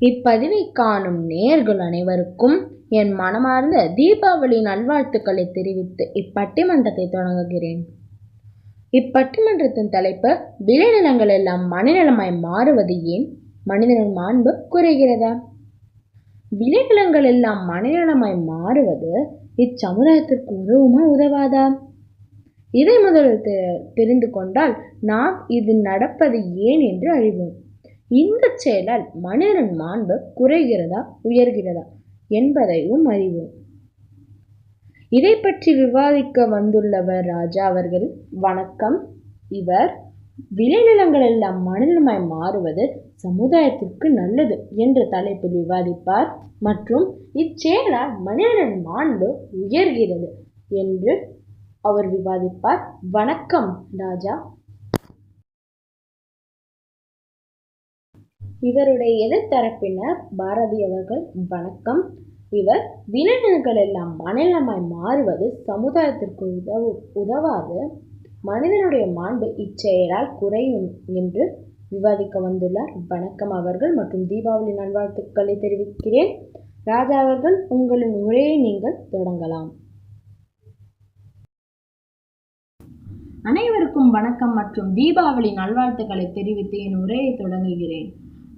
இப்பதிவை காணும் நேர்கள் அனைவருக்கும் என் மனமார்ந்த தீபாவளி நல்வாழ்த்துக்களை தெரிவித்து இப்பட்டிமன்றத்தை தொடங்குகிறேன். இப்பட்டிமன்றத்தின் தலைப்பு விளைநிலங்கள் எல்லாம் மணிநிலமாய் மாறுவது ஏன்? மனிதனின் மாண்பு குறைகிறதா? விளைநிலங்கள் எல்லாம் மணிநிலமாய் மாறுவது இச்சமுதாயத்திற்கு உதவுமா உதவாதா? இதை முதலில் தெரிந்து கொண்டால் நாம் இது நடப்பது ஏன் என்று அறிவோம். இந்த செயலால் மனிதன் மாண்பு குறைகிறதா உயர்கிறதா என்பதையும் அறிவோம். இதை பற்றி விவாதிக்க வந்துள்ளவர் ராஜா அவர்கள். வணக்கம். இவர் விளைநிலங்கள் எல்லாம் மனிதமாய் மாறுவது சமுதாயத்திற்கு நல்லது என்ற தலைப்பில் விவாதிப்பார். மற்றும் இச்செயலால் மனிதன் மாண்பு உயர்கிறது என்று அவர் விவாதிப்பார். வணக்கம் ராஜா. இவருடைய எதிர்த்தரப்பினர் பாரதி அவர்கள் வணக்கம். இவர் விலங்கினங்கள் எல்லாம் மனிதமாய் மாறுவது சமுதாயத்திற்கு உதவு உதவாது. மனிதனுடைய மாண்பு இச்செயலால் குறையும் என்று விவாதிக்க வந்துள்ளார். வணக்கம் அவர்கள் மற்றும் தீபாவளி நல்வாழ்த்துக்களை தெரிவிக்கிறேன். ராஜா அவர்கள் உங்களின் உரையை நீங்கள் தொடங்கலாம். அனைவருக்கும் வணக்கம் மற்றும் தீபாவளி நல்வாழ்த்துக்களை தெரிவித்து என் உரையை தொடங்குகிறேன்.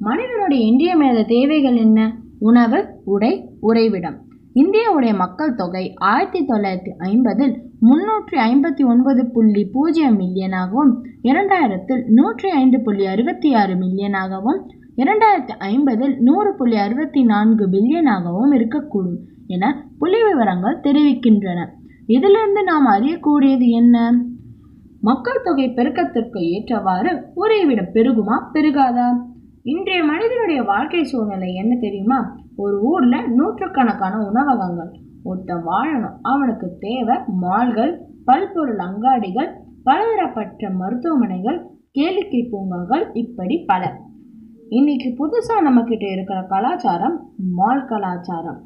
மனிதனுடைய இன்றியமையாத தேவைகள் என்ன? உணவு உடை உறைவிடம். இந்தியாவுடைய மக்கள் தொகை ஆயிரத்தி தொள்ளாயிரத்தி ஐம்பதில் முன்னூற்றி ஐம்பத்தி ஒன்பது புள்ளி பூஜ்ஜியம் மில்லியனாகவும் இரண்டாயிரத்தில் நூற்றி ஐந்து புள்ளி அறுபத்தி ஆறு மில்லியனாகவும் இரண்டாயிரத்தி ஐம்பதில் நூறு புள்ளி அறுபத்தி நான்கு பில்லியனாகவும் இருக்கக்கூடும் என புள்ளி விவரங்கள் தெரிவிக்கின்றன. இதிலிருந்து நாம் அறியக்கூடியது என்ன? மக்கள் தொகை பெருக்கத்திற்கு ஏற்றவாறு உறைவிடம் பெருகுமா பெருகாதா? இன்றைய மனிதனுடைய வாழ்க்கை சூழ்நிலை என்ன தெரியுமா? ஒரு ஊர்ல நூற்றுக்கணக்கான உணவகங்கள். ஒருத்தன் வாழணும். அவனுக்கு தேவை மால்கள் பல்பொருள் அங்காடிகள் பலதரப்பட்ட மருத்துவமனைகள் கேளிக்கை பூங்காக்கள் இப்படி பல. இன்னைக்கு புதுசா நம்ம கிட்ட இருக்கிற கலாச்சாரம் மால் கலாச்சாரம்.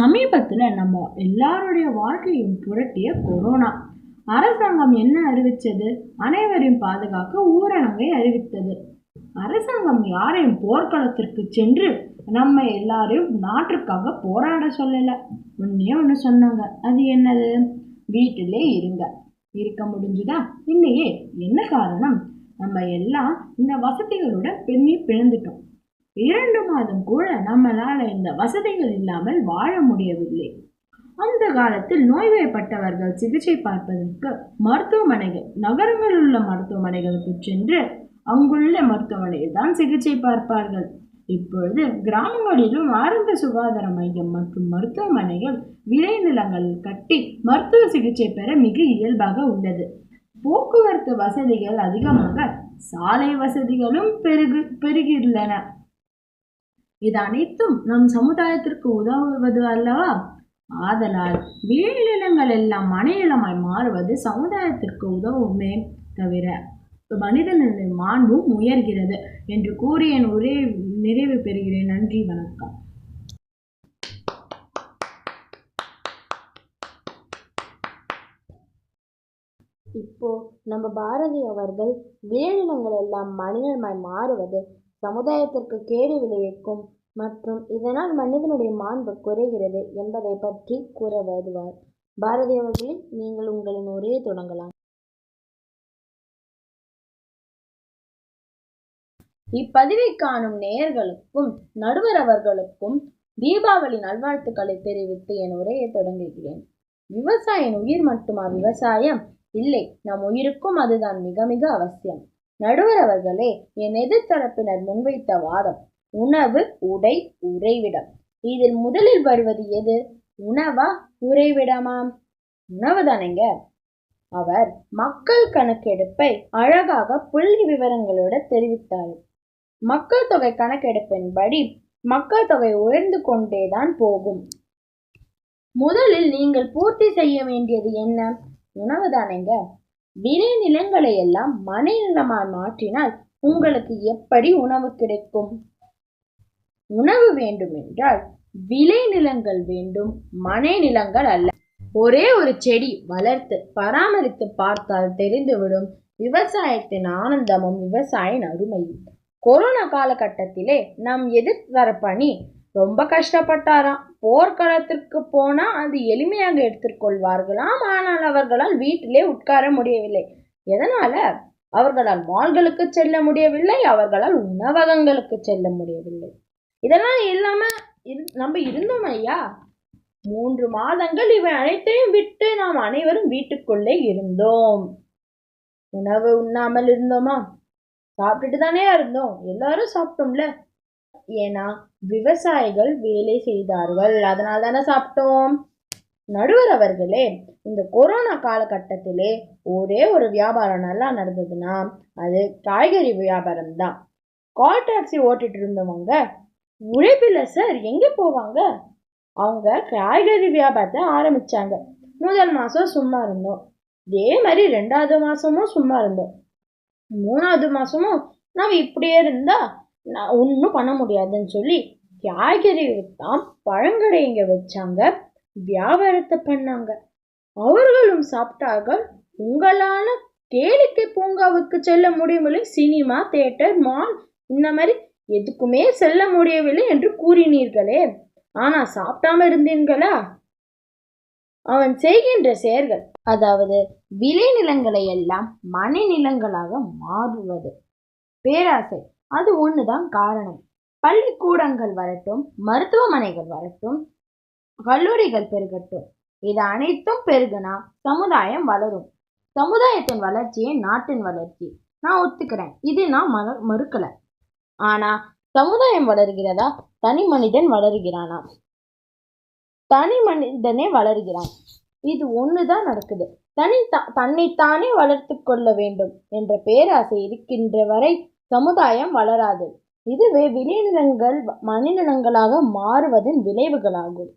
சமீபத்துல நம்ம எல்லாருடைய வாழ்க்கையும் புரட்டிய கொரோனா. அரசாங்கம் என்ன அறிவிச்சது? அனைவரையும் பாதுகாக்க ஊரடங்கை அறிவித்தது. அரசாங்கம் யாரையும் போர்க்களத்திற்கு சென்று நம்ம எல்லாரையும் நாட்டுக்காக போராட சொல்லல. ஒன்னே ஒன்று சொன்னாங்க. அது என்னது? வீட்டிலே இருங்க. இருக்க முடிஞ்சுதா? இல்லையே. என்ன காரணம்? நம்ம எல்லாம் இந்த வசதிகளோட பின்னி பிழந்துட்டோம் இரண்டு மாதம் கூட நம்மளால இந்த வசதிகள் இல்லாமல் வாழ முடியவில்லை. அந்த காலத்தில் நோய்வாய்ப்பட்டவர்கள் சிகிச்சை பார்ப்பதற்கு மருத்துவமனைகள் நகரங்களில் உள்ள மருத்துவமனைகளுக்கு சென்று அங்குள்ள மருத்துவமனையில் தான் சிகிச்சை பார்ப்பார்கள். இப்பொழுது கிராமங்களிலும் ஆரம்ப சுகாதார மையம் மற்றும் மருத்துவமனைகள் விளைநிலங்களில் கட்டி மருத்துவ சிகிச்சை பெற மிக இயல்பாக உள்ளது. போக்குவரத்து வசதிகள் அதிகமாக சாலை வசதிகளும் பெருகு பெருகியுள்ளன. இது அனைத்தும் நம் சமுதாயத்திற்கு உதவுவது அல்லவா? ஆதலால் விளைநிலங்கள் எல்லாம் மனநிலமாய் மாறுவது சமுதாயத்திற்கு உதவுமே தவிர மனிதனின் மாண்பும் உயர்கிறது என்று கூறி என் நிறைவு பெறுகிறேன். நன்றி வணக்கம். இப்போ நம்ம பாரதி அவர்கள் விளைநிலங்கள் எல்லாம் மனிதமாய் மாறுவது சமுதாயத்திற்கு கேடு விளைவிக்கும் மற்றும் இதனால் மனிதனுடைய மாண்பு குறைகிறது என்பதை பற்றி கூற வருவார். பாரதி அவர்களே நீங்கள் உங்களின் உரையை தொடங்கலாம். இப்பதிவை காணும் நேயர்களுக்கும் நடுவர் அவர்களுக்கும் தீபாவளி நல்வாழ்த்துக்களை தெரிவித்து என் உரையை தொடங்குகிறேன். விவசாயின் உயிர் மட்டுமா? விவசாயம் இல்லை. நம் உயிருக்கும் அதுதான் மிக மிக அவசியம். நடுவர் அவர்களே என் எதிர்த்தரப்பினர் முன்வைத்த வாதம். உணவு உடை உறைவிடம். இதில் முதலில் வருவது எது? உணவா? உறைவிடமாம் உணவு தானேங்க. அவர் மக்கள் கணக்கெடுப்பை அழகாக புள்ளி விவரங்களோட தெரிவித்தார். மக்கள் தொகை கணக்கெடுப்பின்படி மக்கள் தொகை உயர்ந்து கொண்டேதான் போகும். முதலில் நீங்கள் பூர்த்தி செய்ய வேண்டியது என்ன? உணவு தானேங்க. விளைநிலங்களை எல்லாம் மனை நிலமாய் மாற்றினால் உங்களுக்கு எப்படி உணவு கிடைக்கும்? உணவு வேண்டுமென்றால் விளைநிலங்கள் வேண்டும் மனை நிலங்கள் அல்ல. ஒரே ஒரு செடி வளர்த்து பராமரித்து பார்த்தால் தெரிந்துவிடும் விவசாயத்தின் ஆனந்தமும் விவசாயின் அருமையும். கொரோனா காலகட்டத்திலே நம் எதிர்த்தரப்பணி ரொம்ப கஷ்டப்பட்டாராம். போர்க்களத்திற்கு போனா அது எளிமையாக எடுத்துக்கொள்வார்களாம் ஆனால் அவர்களால் வீட்டிலே உட்கார முடியவில்லை. எதனால? அவர்களால் மால்களுக்கு செல்ல முடியவில்லை. அவர்களால் உணவகங்களுக்கு செல்ல முடியவில்லை. இதெல்லாம் இல்லாம இரு- நம்ம இருந்தோம் ஐயா. மூன்று மாதங்கள் இவை அனைத்தையும் விட்டு நாம் அனைவரும் வீட்டுக்குள்ளே இருந்தோம். உணவு உண்ணாமல் இருந்தோமா? சாப்பிட்டுட்டு தானே இருந்தோம். எல்லாரும் சாப்பிட்டோம்ல. ஏன்னா விவசாயிகள் வேலை செய்தார்கள். அதனால தானே சாப்பிட்டோம். நடுவர் அவர்களே இந்த கொரோனா காலகட்டத்திலே ஒரே ஒரு வியாபாரம் நல்லா நடந்ததுன்னா அது காய்கறி வியாபாரம் தான் கால் டாக்ஸி ஓட்டிட்டு இருந்தவங்க உழைப்பில்ல சார் எங்கே போவாங்க? அவங்க காய்கறி வியாபாரத்தை ஆரம்பிச்சாங்க. முதல் மாதம் சும்மா இருந்தோம். இதே மாதிரி ரெண்டாவது மாதமும் சும்மா இருந்தோம். மூணாவது மாதமும் நம்ம இப்படியே இருந்தால் நான் ஒன்றும் பண்ண முடியாதுன்னு சொல்லி தியாகரி தான் பழங்கடை பழங்கடைங்க வச்சாங்க வியாபாரத்தை பண்ணாங்க. அவர்களும் சாப்பிட்டார்கள். உங்களால் கேளிக்கை பூங்காவுக்கு செல்ல முடியவில்லை. சினிமா தேட்டர் மால் இந்த மாதிரி எதுக்குமே செல்ல முடியவில்லை என்று கூறினீர்களே. ஆனால் சாப்பிடாம இருந்தீர்களா? அவன் செய்கின்ற செயல்கள் அதாவது விளைநிலங்களை எல்லாம் மனைநிலங்களாக மாறுவது. பேராசை அது ஒண்ணுதான் காரணம். பள்ளிக்கூடங்கள் வரட்டும் மருத்துவமனைகள் வரட்டும் கல்லூரிகள் பெருகட்டும் இது அனைத்தும் பெருகுனா சமுதாயம் வளரும். சமுதாயத்தின் வளர்ச்சியே நாட்டின் வளர்ச்சி. நான் ஒத்துக்கிறேன் இது நான் மற மறுக்கல. ஆனா சமுதாயம் வளர்கிறதா தனி மனிதன் வளருகிறானா? தனி மனிதனே வளர்கிறான். இது ஒண்ணுதான் நடக்குது. தனி த- தன்னைத்தானே வளர்த்து கொள்ள வேண்டும் என்ற பேராசை இருக்கின்ற வரை சமுதாயம் வளராது. இதுவே விளைநிலங்கள் மனிதனங்களாக மாறுவதன் விளைவுகளாகும்.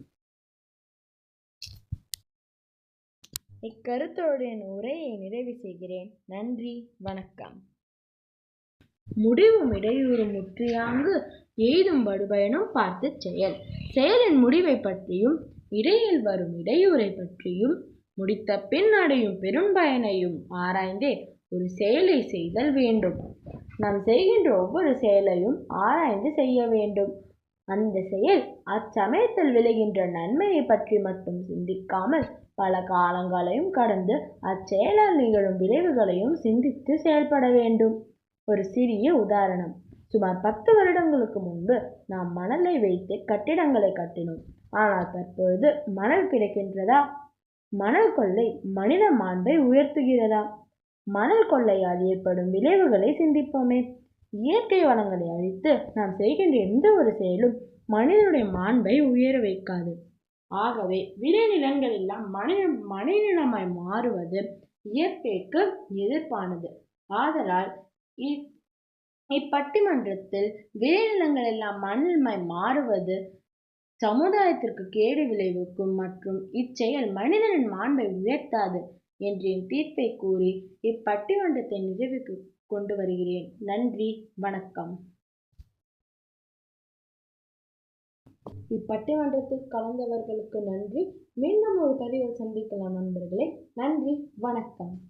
இக்கருத்தோடு என் உரையை நிறைவு செய்கிறேன். நன்றி வணக்கம். முடிவும் இடையூறும் முற்றியாங்கு எய்தும் படுபயனும் பார்த்து செயல். செயலின் முடிவை பற்றியும் இடையில் வரும் இடையூறை பற்றியும் முடித்த பின் அடையும் பெரும்பயனையும் ஆராய்ந்தே ஒரு செயலை செய்தல் வேண்டும். நாம் செய்கின்ற ஒவ்வொரு செயலையும் ஆராய்ந்து செய்ய வேண்டும். அந்த செயல் அச்சமயத்தில் விளைகின்ற நன்மையை பற்றி மட்டும் சிந்திக்காமல் பல காலங்களையும் கடந்து அச்செயலால் நிகழும் விளைவுகளையும் சிந்தித்து செயல்பட வேண்டும். ஒரு சிறிய உதாரணம். சுமார் பத்து வருடங்களுக்கு முன்பு நாம் மணலை வைத்து கட்டிடங்களை கட்டினோம். ஆனால் தற்பொழுது மணல் கிடைக்கின்றதா மணல் கொள்ளை மனித மாண்பை உயர்த்துகிறதா? மணல் கொள்ளையால் ஏற்படும் விளைவுகளை சிந்திப்போமே. இயற்கை வளங்களை அழித்து நாம் செய்கின்ற எந்த ஒரு செயலும் மனிதனுடைய மாண்பை உயர வைக்காது. ஆகவே விளைநிலங்கள் எல்லாம் மனித மனிதனமாய் மாறுவது இயற்கைக்கு எதிர்ப்பானது. ஆதலால் இப்பட்டிமன்றத்தில் விளைநிலங்கள் எல்லாம் மாறுவது சமுதாயத்திற்கு கேடு விளைவிக்கும் மற்றும் இச்செயல் மனிதனின் மாண்பை உயர்த்தாது என்ற என் தீர்ப்பை கூறி இப்பட்டிமன்றத்தை நிறைவுக்கு கொண்டு வருகிறேன். நன்றி. வணக்கம். இப்பட்டிமன்றத்தில் கலந்தவர்களுக்கு நன்றி. மீண்டும் ஒரு பதிவில் சந்திக்கலாம் நண்பர்களே. நன்றி. வணக்கம்.